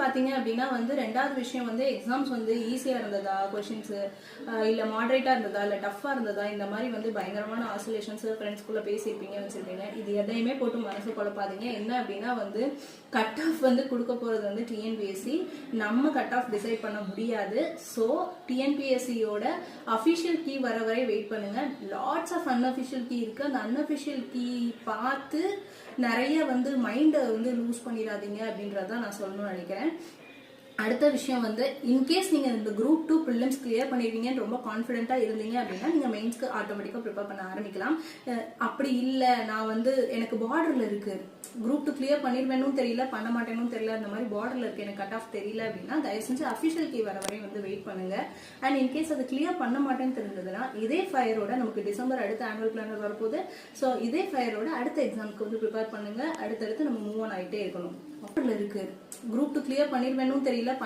பார்த்தீங்க அப்படின்னா வந்து ரெண்டாவது விஷயம் வந்து எக்ஸாம்ஸ் வந்து ஈஸியாக இருந்ததா? கொஷின்ஸு இல்லை மாடரேட்டாக இருந்ததா? இல்லை டஃப்பாக இருந்ததா? இந்த மாதிரி வந்து பயங்கரமான ஆசோலேஷன்ஸு ஃப்ரெண்ட்ஸ்குள்ளே பேசியிருப்பீங்க வச்சுருப்பீங்க இது எதையுமே போட்டு மனசு குழப்பாதீங்க. என்ன அப்படின்னா வந்து கட் ஆஃப் வந்து கொடுக்க போகிறது வந்து டிஎன்பிஎஸ்சி நம்ம கட் ஆஃப் டிசைட் பண்ண முடியாது. ஸோ டிஎன்பிஎஸ்சியோட அஃபிஷியல் கீ வர வரை வெயிட் பண்ணுங்கள் லாட்ஸ் ஆஃப் அன்அஃபிஷியல் கீ இருக்குது அந்த அன்அஃபிஷியல் கீ பார்த்து நிறைய வந்து மைண்டை வந்து லூஸ் பண்ணிடாதீங்க அப்படின்றத நான் சொல்லணும்னு நினைக்கிறேன். அடுத்த விஷயம் வந்து இன்கேஸ் நீங்கள் இந்த குரூப் டூ ப்ரிலிம்ஸ் கிளியர் பண்ணிடுவீங்கன்னு ரொம்ப கான்ஃபிடென்ட்டாக இருந்தீங்க அப்படின்னா நீங்கள் மெயின்ஸ்க்கு ஆட்டோமேட்டிக்காக ப்ரிப்பேர் பண்ண ஆரம்பிக்கலாம். அப்படி இல்லை நான் வந்து எனக்கு பார்டரில் இருக்குது குரூப் டூ கிளியர் பண்ணிடுவேனும் தெரியல பண்ண மாட்டேனும் தெரியல அந்த மாதிரி பார்டரில் இருக்குது எனக்கு கட் ஆஃப் தெரியல அப்படின்னா தயவு செஞ்சு அஃபிஷியல் கீ வர வரையும் வந்து வெயிட் பண்ணுங்கள் அண்ட் இன்கேஸ் அது கிளியர் பண்ண மாட்டேன்னு தெரிஞ்சதுன்னா இதே ஃபயரோட நமக்கு டிசம்பர் அடுத்த ஆனுவல் பிளானர் வரப்போகுது. ஸோ இதே ஃபயரோட அடுத்த எக்ஸாமுக்கு வந்து ப்ரிப்பேர் பண்ணுங்கள் அடுத்தடுத்து நம்ம மூவ் ஆன் ஆகிட்டே இருக்கணும். இருக்கு. குரூப் டூ கிளியர் பண்ணிடுவேன்னு தெரியல.